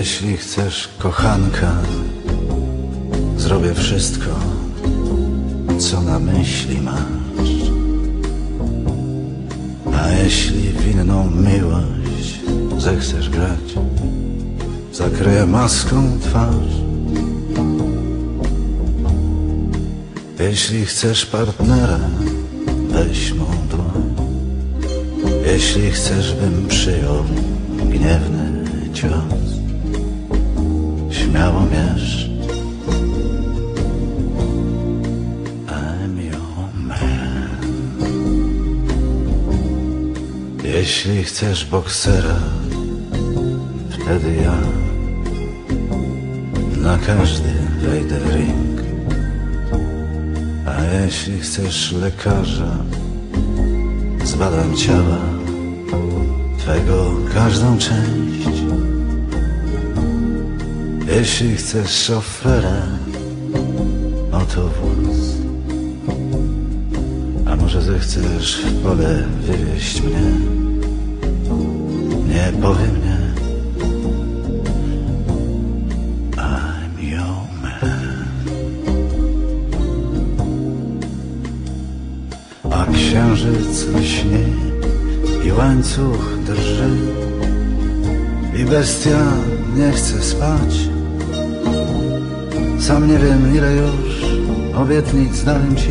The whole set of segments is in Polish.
Jeśli chcesz kochanka, zrobię wszystko, co na myśli masz. A jeśli w inną miłość zechcesz grać, zakryję maską twarz. Jeśli chcesz partnera, weź mą dłoń. Jeśli chcesz, bym przyjął gniewny cios, śmiało mierz. I'm your man. Jeśli chcesz boksera, wtedy ja na każdy wejdę w ring. A jeśli chcesz lekarza, zbadam ciała Twego każdą część. Jeśli chcesz szofera, oto wóz. A może zechcesz w pole wywieźć mnie? Nie powiem nie. I'm your man. A księżyc lśnie i łańcuch drży I bestia nie chce spać Sam nie wiem ile już obietnic dałem ci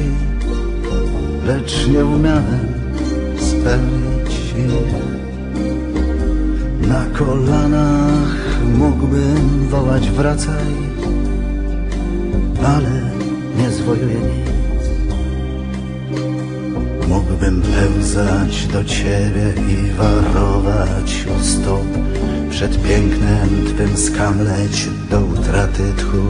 Lecz nie umiałem spełnić ich Na kolanach mógłbym wołać wracaj Ale nie zwojuję nic. Mógłbym pełzać do ciebie i warować u stóp Przed pięknem twym skamleć do utraty tchu.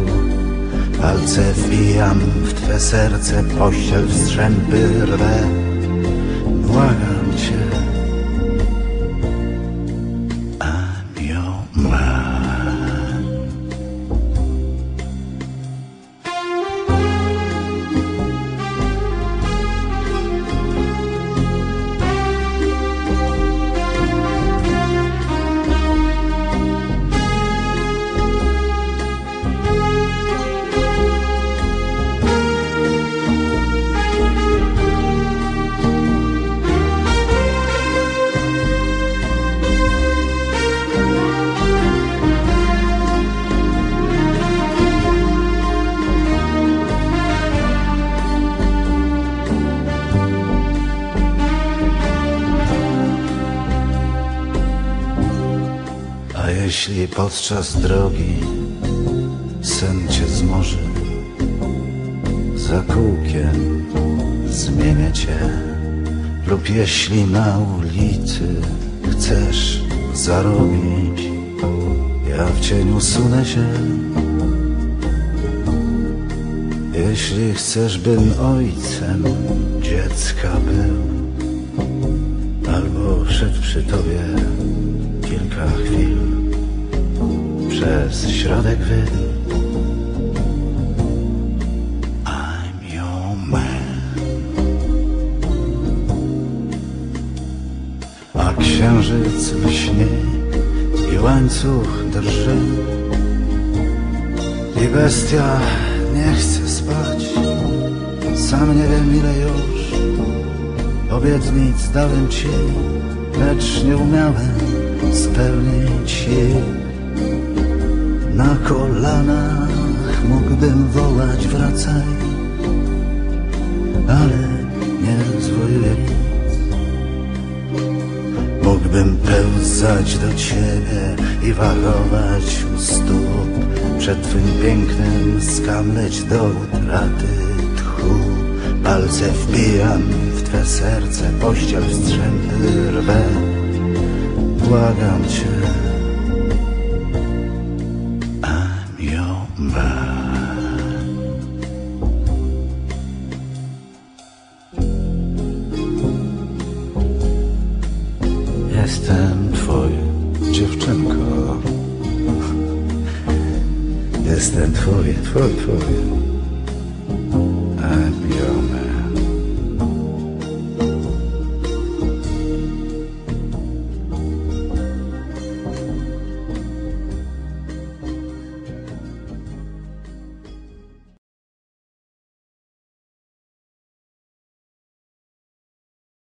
Palce wbijam w twe serce, pościel w strzępy rwę. Błagam jeśli podczas drogi sen cię zmoży, za kółkiem zmienię cię. Lub jeśli na ulicy chcesz zarobić, ja w cień usunę się. Jeśli chcesz, bym ojcem dziecka był, albo szedł przy tobie kilka chwil przez środek wydm. I'm your man. A księżyc lśnie i łańcuch drży i bestia nie chce spać. Sam nie wiem ile już obietnic dałem ci, lecz nie umiałem spełnić ich. Na kolanach mógłbym wołać wracaj, ale nie zwojuję. Mógłbym pełzać do ciebie i warować u stóp. Przed twym pięknem skamleć do utraty tchu. Palce wbijam w twe serce, pościel w strzępy rwę. Błagam cię Jestem twoją dziewczynko. Jestem twoje, twój, twój